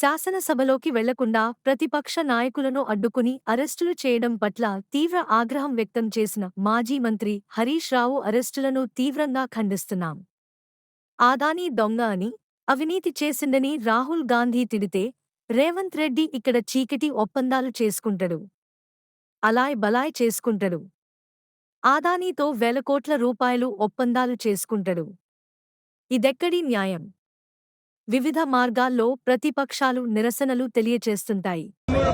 శాసనసభలోకి వెళ్ళకుండా ప్రతిపక్ష నాయకులను అడ్డుకుని అరెస్టులు చేయడం పట్ల తీవ్ర ఆగ్రహం వ్యక్తం చేసిన మాజీ మంత్రి హరీష్ రావు అరెస్టులను తీవ్రంగా ఖండిస్తున్నాం. ఆదానీ దొంగ అని అవినీతి చేసిందని రాహుల్ గాంధీ తిడితే రేవంత్ రెడ్డి ఇక్కడ చీకటి ఒప్పందాలు చేసుకుంటడు. అలాయ్ బలాయ్ చేసుకుంటడు. ఆదానీతో వేల కోట్ల రూపాయలు ఒప్పందాలు చేసుకుంటడు. ఇదెక్కడి న్యాయం? వివిధ మార్గాల్లో ప్రతిపక్షాలు నిరసనలు తెలియచేస్తుంటాయి.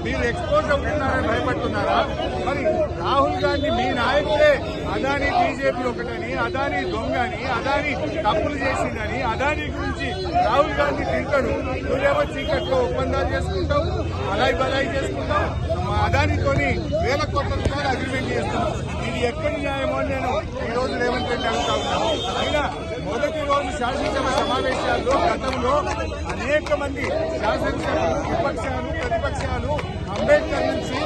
మీరు ఎక్స్పోజ్ అవుతున్నారని భయపడుతున్నారా? మరి రాహుల్ గాంధీ మీ నాయకులే అదాని బీజేపీ ఒకటని అదాని దొంగని అదాని తప్పులు చేసిందని అదాని గురించి రాహుల్ గాంధీ తింటాడు. నువ్వేమో చీకట్లో ఒప్పందాలు చేసుకుంటావు అలాయి బలాయి చేసుకుంటావు. అదానితోని వేల కోట్ల రూపాయలు అగ్రిమెంట్ చేస్తున్నావు ఇది ఎక్కడి న్యాయమో అని నేను ఈ రోజు రేవంత్ రెడ్డి అడుగుతా ఉన్నాను అయినా మొదటి శాసనసభ సమావేశాల్లో గతంలో అనేక మంది శాసనసభ విపక్షాలు ప్రతిపక్షాలు అంబేద్కర్ నుంచి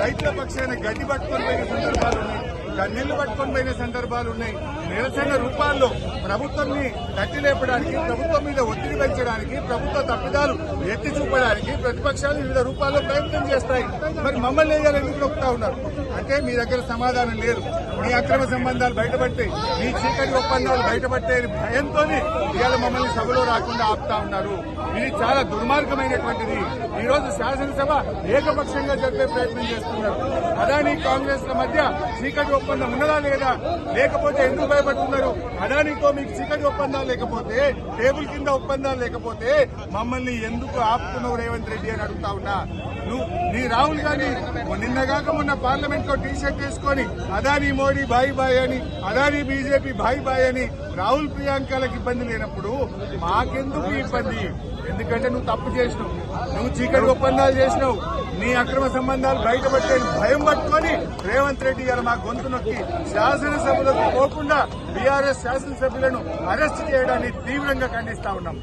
రైతుల పక్షాన గడ్డి పట్టుకొని పోయిన సందర్భాలు ఉన్నాయి. కన్నీళ్ళు పట్టుకొని పోయిన సందర్భాలు ఉన్నాయి. నిరసన రూపాల్లో ప్రభుత్వంని తట్టి లేపడానికి ప్రభుత్వం మీద ఒత్తిడి పెంచడానికి ప్రభుత్వ తప్పిదాలు ఎత్తి చూపడానికి ప్రతిపక్షాలు వివిధ రూపాల్లో ప్రయత్నం చేస్తాయి. మరి మమ్మల్ని వేయాలని ఎందుకు నొక్కుతా ఉన్నారు? అంటే మీ దగ్గర సమాధానం లేదు. మీ అక్రమ సంబంధాలు బయటపడితే మీ చీకటి ఒప్పందాలు బయటపడితే భయంతో భయంతోనే ఇవాళ మమ్మల్ని సభలో రాకుండా ఆపుతా ఉన్నారు. ఇది చాలా దుర్మార్గమైనటువంటిది. ఈ రోజు శాసనసభ ఏకపక్షంగా జరిపే ప్రయత్నం చేస్తున్నారు. అదానీ కాంగ్రెస్ల మధ్య చీకటి ఒప్పందం ఉన్నదా లేదా? లేకపోతే ఎందుకు భయపడుతున్నారు? అదానితో మీకు చీకటి ఒప్పందాలు లేకపోతే టేబుల్ కింద ఒప్పందాలు లేకపోతే మమ్మల్ని ఎందుకు ఆపుతున్నావు రేవంత్ రెడ్డి అని అడుగుతా ఉన్నా? నువ్వు నీ రాహుల్ గాంధీ నిన్నగాక మొన్న పార్లమెంట్లో టీ షర్ట్ వేసుకొని అదానీ మోడీ బాయ్ బాయ్ అని అదానీ బీజేపీ బాయ్ బాయ్ అని రాహుల్ ప్రియాంకలకు ఇబ్బంది లేనప్పుడు మాకెందుకు ఇబ్బంది? ఎందుకంటే నువ్వు తప్పు చేసినావు. నువ్వు చీకటి ఒప్పందాలు చేసినావు. నీ అక్రమ సంబంధాలు బయటపట్టే భయం పట్టుకొని రేవంత్ రెడ్డి గారు మా గొంతు నొక్కి శాసనసభలకు పోకుండా బీఆర్ఎస్ శాసనసభ్యులను అరెస్ట్ చేయడాన్ని తీవ్రంగా ఖండిస్తా ఉన్నాం.